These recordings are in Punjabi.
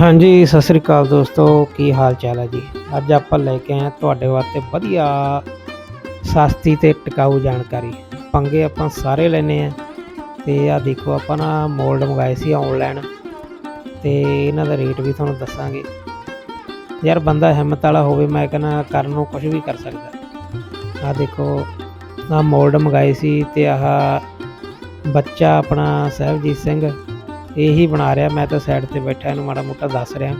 ਹਾਂਜੀ, ਸਤਿ ਸ੍ਰੀ ਅਕਾਲ ਦੋਸਤੋ, ਕੀ ਹਾਲ ਚਾਲ ਹੈ ਜੀ? ਅੱਜ ਆਪਾਂ ਲੈ ਕੇ ਆਏ ਤੁਹਾਡੇ ਵਾਸਤੇ ਵਧੀਆ ਸਸਤੀ ਤੇ ਟਿਕਾਊ ਜਾਣਕਾਰੀ। ਪੰਗੇ ਆਪਾਂ ਸਾਰੇ ਲੈਨੇ ਆ ਤੇ ਆ ਦੇਖੋ, ਆਪਾਂ ਨਾ ਮੋਲਡ ਮੰਗਾਏ ਸੀ ਆਨਲਾਈਨ। ਤੇ ਇਹਨਾਂ ਦਾ ਰੇਟ ਵੀ ਤੁਹਾਨੂੰ ਦੱਸਾਂਗੇ। ਯਾਰ, ਬੰਦਾ ਹਿੰਮਤ ਵਾਲਾ ਹੋਵੇ, ਮੈਂ ਕਹਿੰਦਾ ਕਰਨ ਨੂੰ ਕੁਝ ਵੀ ਕਰ ਸਕਦਾ। ਆ ਦੇਖੋ ਆ ਮੋਲਡ ਮੰਗਾਏ ਸੀ ਤੇ ਆਹ ਬੱਚਾ ਆਪਣਾ ਸਾਹਿਬਜੀਤ ਸਿੰਘ ਇਹੀ ਬਣਾ ਰਿਹਾ। ਮੈਂ ਤਾਂ ਸਾਈਡ ਤੇ ਬੈਠਾ, ਇਹਨੂੰ ਮਾੜਾ ਮੋਟਾ ਦੱਸ ਰਿਹਾ।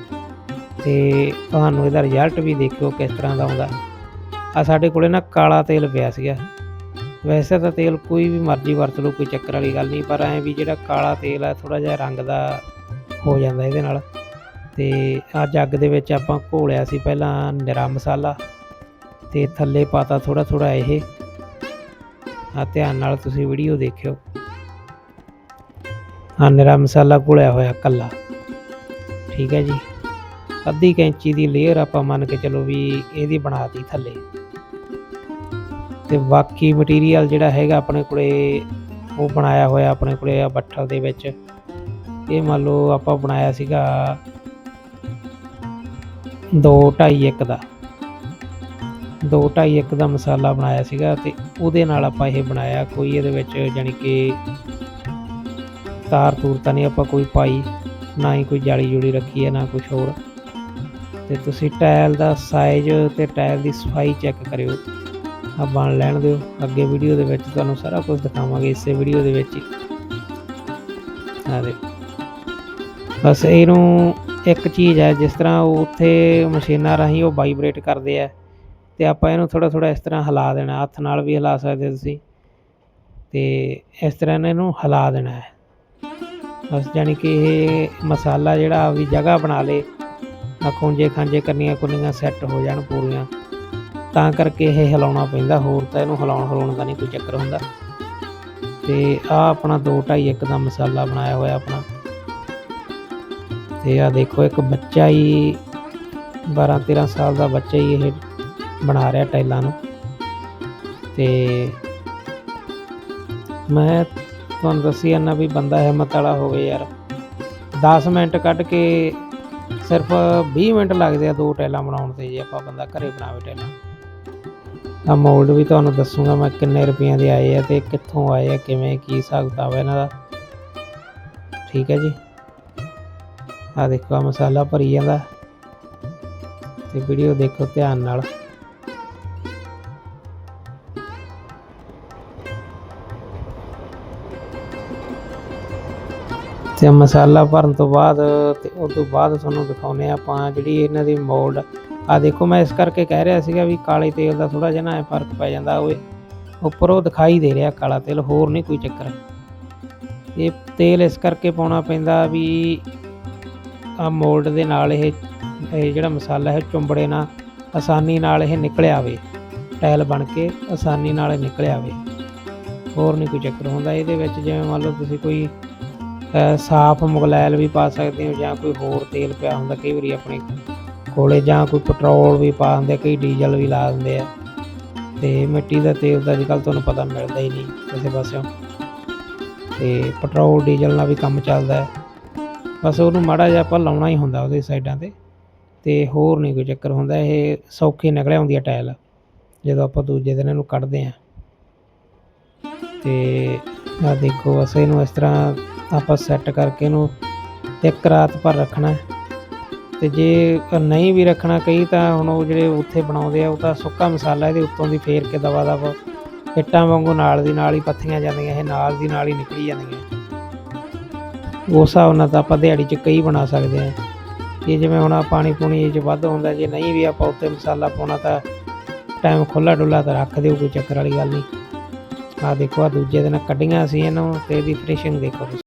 ਤੇ ਤੁਹਾਨੂੰ ਇਹਦਾ ਰਿਜ਼ਲਟ ਵੀ ਦੇਖਿਓ ਕਿਸ ਤਰ੍ਹਾਂ ਦਾ ਆਉਂਦਾ। ਆ ਸਾਡੇ ਕੋਲੇ ਨਾ ਕਾਲਾ ਤੇਲ ਪਿਆ ਸੀਗਾ। ਵੈਸੇ ਤਾਂ ਤੇਲ ਕੋਈ ਵੀ ਮਰਜ਼ੀ ਵਰਤ ਲਓ, ਕੋਈ ਚੱਕਰ ਵਾਲੀ ਗੱਲ ਨਹੀਂ, ਪਰ ਐ ਵੀ ਜਿਹੜਾ ਕਾਲਾ ਤੇਲ ਹੈ ਥੋੜਾ ਜਿਹਾ ਰੰਗ ਦਾ ਹੋ ਜਾਂਦਾ ਇਹਦੇ ਨਾਲ। ਤੇ ਆ ਜੱਗ ਦੇ ਵਿੱਚ ਆਪਾਂ ਘੋਲਿਆ ਸੀ ਪਹਿਲਾਂ ਨਿਰਾ ਮਸਾਲਾ ਤੇ ਥੱਲੇ ਪਾਤਾ ਥੋੜਾ ਥੋੜਾ ਇਹ। ਆ ਧਿਆਨ ਨਾਲ ਤੁਸੀਂ ਵੀਡੀਓ ਦੇਖਿਓ। ਆ ਨਿਰਾ ਮਸਾਲਾ ਘੁਲਿਆ ਹੋਇਆ ਕੱਲਾ। ਠੀਕ ਹੈ ਜੀ। ਅੱਧੀ ਕੈਂਚੀ ਦੀ ਲੇਅਰ ਆਪਾਂ ਮੰਨ ਕੇ ਚਲੋ ਵੀ ਇਹਦੀ ਬਣਾਤੀ ਥੱਲੇ। ਤੇ ਬਾਕੀ ਮਟੀਰੀਅਲ ਜਿਹੜਾ ਹੈਗਾ ਆਪਣੇ ਕੋਲੇ, ਉਹ ਬਣਾਇਆ ਹੋਇਆ ਆਪਣੇ ਕੋਲੇ ਆ ਬੱਠਲ ਦੇ ਵਿੱਚ। ਇਹ ਮੰਨ ਲਓ ਆਪਾਂ ਬਣਾਇਆ ਸੀਗਾ 2 2.5 1 ਦਾ। 2 2.5 1 ਦਾ ਮਸਾਲਾ ਬਣਾਇਆ ਸੀਗਾ ਤੇ ਉਹਦੇ ਨਾਲ ਆਪਾਂ ਇਹ ਬਣਾਇਆ ਕੋਈ ਇਹਦੇ ਵਿੱਚ ਜਾਨੀ ਕਿ ਤਾਰ ਤੂਰ ਤਾਂ ਨਹੀਂ ਆਪਾਂ ਕੋਈ ਪਾਈ, ਨਾ ਹੀ ਕੋਈ ਜਾਲੀ ਜੁੜੀ ਰੱਖੀ ਹੈ, ਨਾ ਕੁਝ ਹੋਰ। ਤੇ ਤੁਸੀਂ ਟਾਇਲ ਦਾ ਸਾਈਜ਼ ਤੇ ਟਾਇਲ ਦੀ ਸਫ਼ਾਈ ਚੈੱਕ ਕਰਿਓ। ਆ ਬਣ ਲੈਣ ਦਿਓ। ਅੱਗੇ ਵੀਡੀਓ ਦੇ ਵਿੱਚ ਤੁਹਾਨੂੰ ਸਾਰਾ ਕੁਝ ਦਿਖਾਵਾਂਗੇ, ਇਸੇ ਵੀਡੀਓ ਦੇ ਵਿੱਚ ਹੀ। ਆ ਦੇ ਬਸ ਇਹਨੂੰ ਇੱਕ ਚੀਜ਼ ਹੈ, ਜਿਸ ਤਰ੍ਹਾਂ ਉਹ ਉੱਥੇ ਮਸ਼ੀਨਾਂ ਰਾਹੀਂ ਉਹ ਵਾਈਬ੍ਰੇਟ ਕਰਦੇ ਆ, ਤੇ ਆਪਾਂ ਇਹਨੂੰ ਥੋੜਾ ਥੋੜਾ ਇਸ ਤਰ੍ਹਾਂ ਹਿਲਾ ਦੇਣਾ। ਹੱਥ ਨਾਲ ਵੀ ਹਿਲਾ ਸਕਦੇ ਤੁਸੀਂ। ਤੇ ਇਸ ਤਰ੍ਹਾਂ ਇਹਨੂੰ ਹਿਲਾ ਦੇਣਾ ਹੈ। ਬਸ ਜਾਣੀ ਕਿ ਇਹ ਮਸਾਲਾ ਜਿਹੜਾ ਆਪਦੀ ਜਗ੍ਹਾ ਬਣਾ ਲੇ ਆ ਖੂੰਜੇ ਖਾਂਜੇ ਕਰਨੀਆਂ ਕੁੰਨੀਆਂ ਸੈੱਟ ਹੋ ਜਾਣ ਪੂਰੀਆਂ। ਤਾਂ ਕਰਕੇ ਇਹ ਹਿਲਾਉਣਾ ਪੈਂਦਾ, ਹੋਰ ਤਾਂ ਇਹਨੂੰ ਹਿਲਾਉਣ ਹਿਲਾਉਣ ਦਾ ਨਹੀਂ ਕੋਈ ਚੱਕਰ ਹੁੰਦਾ। ਤੇ ਆ ਆਪਣਾ 2 2.5 1 ਦਾ ਮਸਾਲਾ ਬਣਾਇਆ ਹੋਇਆ ਆਪਣਾ। ਤੇ ਆ ਦੇਖੋ, ਇੱਕ ਬੱਚਾ ਹੀ 12 13 ਸਾਲ ਦਾ ਬੱਚਾ ਹੀ ਇਹ ਬਣਾ ਰਿਹਾ ਟਾਈਲਾਂ ਨੂੰ। ਤੇ ਮੈਂ ਤੁਹਾਨੂੰ ਦੱਸੀ ਜਾਂਦਾ ਵੀ ਬੰਦਾ ਹਿੰਮਤ ਵਾਲਾ ਹੋਵੇ ਯਾਰ। 10 ਮਿੰਟ ਕੱਢ ਕੇ ਸਿਰਫ 20 ਮਿੰਟ ਲੱਗਦੇ ਆ ਦੋ ਟੈਲਾਂ ਬਣਾਉਣ ਤੇ ਜੇ ਆਪਾਂ ਬੰਦਾ ਘਰੇ ਬਣਾਵੇ ਟੈਲਾਂ ਤਾਂ ਮੋਲਡ ਵੀ ਤੁਹਾਨੂੰ ਦੱਸੂਗਾ ਮੈਂ ਕਿੰਨੇ ਰੁਪਈਆਂ ਦੇ ਆਏ ਆ ਤੇ ਕਿੱਥੋਂ ਆਏ ਆ, ਕਿਵੇਂ, ਕੀ ਹਿਸਾਬ ਕਿਤਾਬ ਇਹਨਾਂ ਦਾ। ਠੀਕ ਹੈ ਜੀ। ਆ ਦੇਖੋ ਮਸਾਲਾ ਭਰੀ ਜਾਂਦਾ। ਤੇ ਵੀਡੀਓ ਦੇਖੋ ਧਿਆਨ ਨਾਲ। ਤੇ ਮਸਾਲਾ ਭਰਨ ਤੋਂ ਬਾਅਦ ਤੇ ਉਸ ਤੋਂ ਬਾਅਦ ਤੁਹਾਨੂੰ ਦਿਖਾਉਨੇ ਆਪਾਂ ਜਿਹੜੀ ਇਹਨਾਂ ਦੀ ਮੋਲਡ ਆ। ਦੇਖੋ ਮੈਂ ਇਸ ਕਰਕੇ ਕਹਿ ਰਿਹਾ ਸੀਗਾ ਵੀ ਕਾਲੇ ਤੇਲ ਦਾ ਥੋੜਾ ਜਿਹਾ ਨਾ ਫ਼ਰਕ ਪੈ ਜਾਂਦਾ ਓਏ ਉੱਪਰੋਂ ਦਿਖਾਈ ਦੇ ਰਿਹਾ ਕਾਲਾ ਤੇਲ, ਹੋਰ ਨਹੀਂ ਕੋਈ ਚੱਕਰ। ਇਹ ਤੇਲ ਇਸ ਕਰਕੇ ਪਾਉਣਾ ਪੈਂਦਾ ਵੀ ਆ ਮੋਲਡ ਦੇ ਨਾਲ ਇਹ ਇਹ ਜਿਹੜਾ ਮਸਾਲਾ ਹੈ ਚੁੰਬੜੇ ਨਾ ਆਸਾਨੀ ਨਾਲ ਇਹ ਨਿਕਲ ਆਵੇ। ਟਾਇਲ ਬਣ ਕੇ ਆਸਾਨੀ ਨਾਲ ਇਹ ਨਿਕਲ ਆਵੇ। ਹੋਰ ਨਹੀਂ ਕੋਈ ਚੱਕਰ ਹੁੰਦਾ। ਇਹਦੇ ਵਿੱਚ ਜਿਵੇਂ ਮੰਨ ਲਓ ਤੁਸੀਂ ਕੋਈ ਸਾਫ਼ ਮੁਗਲੈਲ ਵੀ ਪਾ ਸਕਦੇ ਹੋ ਜਾਂ ਕੋਈ ਹੋਰ ਤੇਲ ਪਿਆ ਹੁੰਦਾ, ਕਈ ਵਾਰੀ ਆਪਣੇ ਕੋਲੇ ਜਾਂ ਕੋਈ ਪੈਟਰੋਲ ਵੀ ਪਾ ਦਿੰਦੇ ਕਈ ਡੀਜ਼ਲ ਵੀ ਲਾ ਦਿੰਦੇ ਆ। ਤੇ ਮਿੱਟੀ ਦਾ ਤੇਲ ਤਾਂ ਅੱਜਕੱਲ ਤੁਹਾਨੂੰ ਪਤਾ ਮਿਲਦਾ ਹੀ ਨਹੀਂ ਕਿਸੇ ਪਾਸਿਓਂ। ਤੇ ਪੈਟਰੋਲ, ਡੀਜ਼ਲ ਨਾਲ ਵੀ ਕੰਮ ਚੱਲਦਾ। ਹੈ ਬਸ ਉਹਨੂੰ ਮਾੜਾ ਜਿਹਾ ਆਪਾਂ ਲਾਉਣਾ ਹੀ ਹੁੰਦਾ ਉਹਦੇ ਸਾਈਡਾਂ ਤੇ। ਤੇ ਹੋਰ ਨਹੀਂ ਕੋਈ ਚੱਕਰ ਹੁੰਦਾ, ਇਹ ਸੌਖੀ ਨਿਕਲ ਆਉਂਦੀ ਹੈ ਟਾਇਲ, ਜਦੋਂ ਆਪਾਂ ਦੂਜੇ ਦਿਨ ਇਹਨੂੰ ਕੱਢਦੇ ਆ ਤੇ ਆ ਦੇਖੋ ਅਸੀਂ ਇਹਨੂੰ ਇਸ ਤਰ੍ਹਾਂ ਆਪਾਂ ਸੈੱਟ ਕਰਕੇ ਇਹਨੂੰ ਇੱਕ ਰਾਤ ਭਰ ਰੱਖਣਾ ਹੈ। ਤੇ ਜੇ ਨਹੀਂ ਵੀ ਰੱਖਣਾ ਕਈ ਤਾਂ ਹੁਣ ਉਹ ਜਿਹੜੇ ਉੱਥੇ ਬਣਾਉਂਦੇ ਆ, ਉਹ ਤਾਂ ਸੁੱਕਾ ਮਸਾਲਾ ਇਹਦੇ ਉੱਤੋਂ ਦੀ ਫੇਰ ਕੇ ਦਵਾ ਦਵਾ। ਇੱਟਾਂ ਵਾਂਗੂ ਨਾਲ ਦੀ ਨਾਲ ਹੀ ਪੱਥੀਆਂ ਜਾਂਦੀਆਂ, ਇਹ ਨਾਲ ਦੀ ਨਾਲ ਹੀ ਨਿਕਲੀ ਜਾਂਦੀਆਂ। ਉਸ ਹਿਸਾਬ ਨਾਲ ਤਾਂ ਆਪਾਂ ਦਿਹਾੜੀ 'ਚ ਕਈ ਬਣਾ ਸਕਦੇ ਆ ਇਹ ਜਿਵੇਂ ਹੁਣ ਆਹ ਪਾਣੀ ਪੂਣੀ ਇਹ 'ਚ ਵੱਧ ਹੁੰਦਾ, ਜੇ ਨਹੀਂ ਵੀ ਆਪਾਂ ਉੱਤੇ ਮਸਾਲਾ ਪਾਉਣਾ ਤਾਂ ਟਾਈਮ ਖੁੱਲਾ ਡੁੱਲਾ ਤਾਂ ਰੱਖ ਦਿਓ, ਕੋਈ ਚੱਕਰ ਵਾਲੀ ਗੱਲ ਨਹੀਂ। ਆ ਦੇਖੋ ਆ ਦੂਜੇ ਦਿਨ ਕੱਢੀਆਂ ਸੀ ਇਹਨੂੰ ਤੇ ਇਹਦੀ ਫਿਨਿਸ਼ਿੰਗ ਦੇਖੋ